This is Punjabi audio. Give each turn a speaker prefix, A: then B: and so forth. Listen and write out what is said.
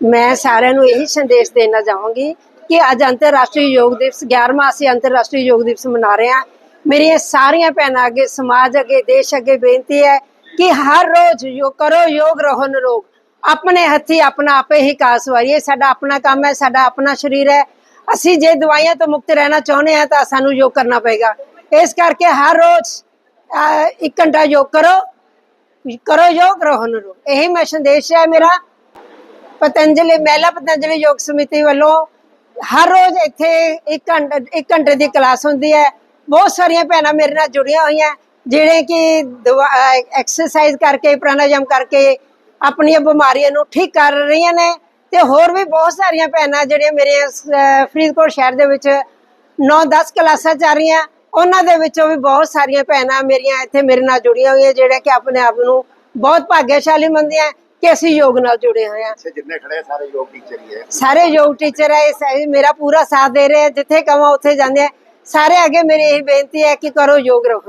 A: ਮੈਂ ਸਾਰਿਆਂ ਨੂੰ ਇਹੀ ਸੰਦੇਸ਼ ਦੇਣਾ ਚਾਹਾਂਗੀ ਕਿ ਅੱਜ ਅੰਤਰਰਾਸ਼ਟਰੀ ਯੋਗ ਦਿਵਸ 11ਵਾਂ ਅਸੀਂ ਅੰਤਰਰਾਸ਼ਟਰੀ ਯੋਗ ਦਿਵਸ ਮਨਾ ਰਹੇ ਹਾਂ। ਮੇਰੀਆਂ ਸਾਰੀਆਂ ਭੈਣਾਂ ਅੱਗੇ ਸਮਾਜ ਅੱਗੇ ਦੇਸ਼ ਅੱਗੇ ਬੇਨਤੀ ਹੈ ਕਿ ਹਰ ਰੋਜ਼ ਯੋਗ ਕਰੋ ਯੋਗ ਰਹੋ ਨਿਰੋਗ। ਆਪਣੇ ਹੱਥੀ ਆਪਣਾ ਆਪੇ ਹੀ ਕਾਸ ਸਾਡਾ ਆਪਣਾ ਕੰਮ ਹੈ ਸਾਡਾ ਆਪਣਾ ਸਰੀਰ ਹੈ। ਅਸੀਂ ਜੇ ਦਵਾਈਆਂ ਤੋਂ ਮੁਕਤ ਰਹਿਣਾ ਚਾਹੁੰਦੇ ਹਾਂ ਤਾਂ ਸਾਨੂੰ ਯੋਗ ਕਰਨਾ ਪਏਗਾ। ਇਸ ਕਰਕੇ ਹਰ ਰੋਜ਼ ਅਹ, ਇੱਕ ਘੰਟਾ ਯੋਗ ਕਰੋ। ਕਰੋ ਯੋਗ ਰਹੋ ਨਿਰੋਗ। ਇਹੀ ਮੈਂ ਸੰਦੇਸ਼ ਹੈ ਮੇਰਾ। ਪਤੰਜਲੀ, ਮਹਿਲਾ ਪਤੰਜਲੀ ਯੋਗ ਸਮਿਤੀ ਵੱਲੋਂ ਹਰ ਰੋਜ਼ ਇੱਥੇ 1 ਘੰਟਾ 1 ਘੰਟੇ ਦੀ ਕਲਾਸ ਹੁੰਦੀ ਹੈ। ਬਹੁਤ ਸਾਰੀਆਂ ਭੈਣਾਂ ਮੇਰੇ ਨਾਲ ਜੁੜੀਆਂ ਹੋਈਆਂ, ਜਿਹੜੇ ਕਿ ਐਕਸਰਸਾਈਜ਼ ਕਰਕੇ, ਪ੍ਰਾਣਾਯਾਮ ਕਰਕੇ ਆਪਣੀਆਂ ਬਿਮਾਰੀਆਂ ਨੂੰ ਠੀਕ ਕਰ ਰਹੀਆਂ ਨੇ ਤੇ ਹੋਰ ਵੀ ਬਹੁਤ ਸਾਰੀਆਂ ਭੈਣਾਂ ਜਿਹੜੀਆਂ ਮੇਰੇ ਫਰੀਦਕੋਟ ਸ਼ਹਿਰ ਦੇ ਵਿੱਚ 9-10 ਕਲਾਸਾਂ ਚੱਲ ਰਹੀਆਂ। ਉਹਨਾਂ ਦੇ ਵਿੱਚੋਂ ਵੀ ਬਹੁਤ ਸਾਰੀਆਂ ਭੈਣਾਂ ਮੇਰੀਆਂ ਇੱਥੇ ਮੇਰੇ ਨਾਲ ਜੁੜੀਆਂ ਹੋਈਆਂ, ਜਿਹੜੇ ਕਿ ਆਪਣੇ ਆਪ ਨੂੰ ਬਹੁਤ ਭਾਗਿਆਸ਼ਾਲੀ ਮੰਨਦੀਆਂ। ਕਿ ਅਸੀਂ ਯੋਗ ਨਾਲ ਜੁੜੇ ਹੋਏ ਹਾਂ।
B: ਇੱਥੇ ਜਿੰਨੇ ਖੜੇ ਆ ਸਾਰੇ ਯੋਗ ਟੀਚਰ ਹੀ ਹੈ
A: ਸਾਰੇ ਯੋਗ ਟੀਚਰ ਹੈ ਇਹ ਸਾਰੇ ਮੇਰਾ ਪੂਰਾ ਸਾਥ ਦੇ ਰਹੇ ਹੈ ਜਿੱਥੇ ਕਵਾਂ ਉੱਥੇ ਜਾਂਦੇ ਆ। ਸਾਰੇ ਅੱਗੇ ਮੇਰੀ ਇਹ ਬੇਨਤੀ ਹੈ ਕਿ ਕਰੋ ਯੋਗ ਰਹੋ